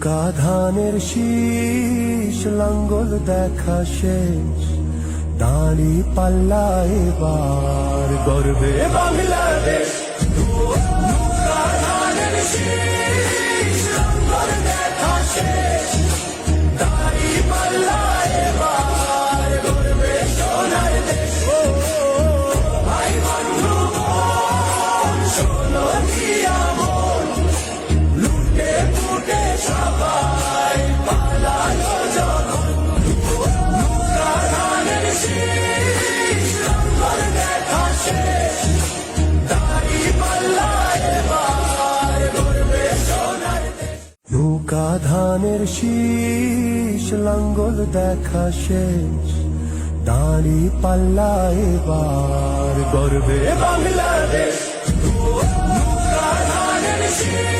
কাধানের শীষ লাঙ্গল দেখা শেষ দাঁড়ি পাল্লা এবার গর্বে বাংলাদেশ Yeah. ঢুকা ধানের শীষ লাঙ্গল দেখা শেষ দাঁড়ি পাল্লা এবার গর্বে। বাংলাদেশ। শীষ।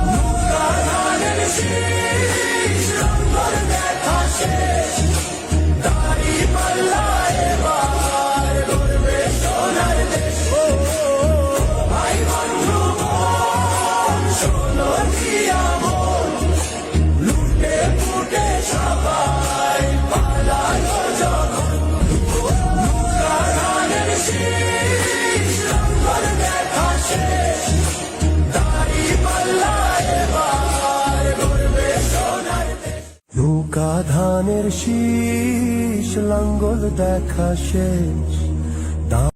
গাধানের শীষ লাঙ্গল দেখা শেষ।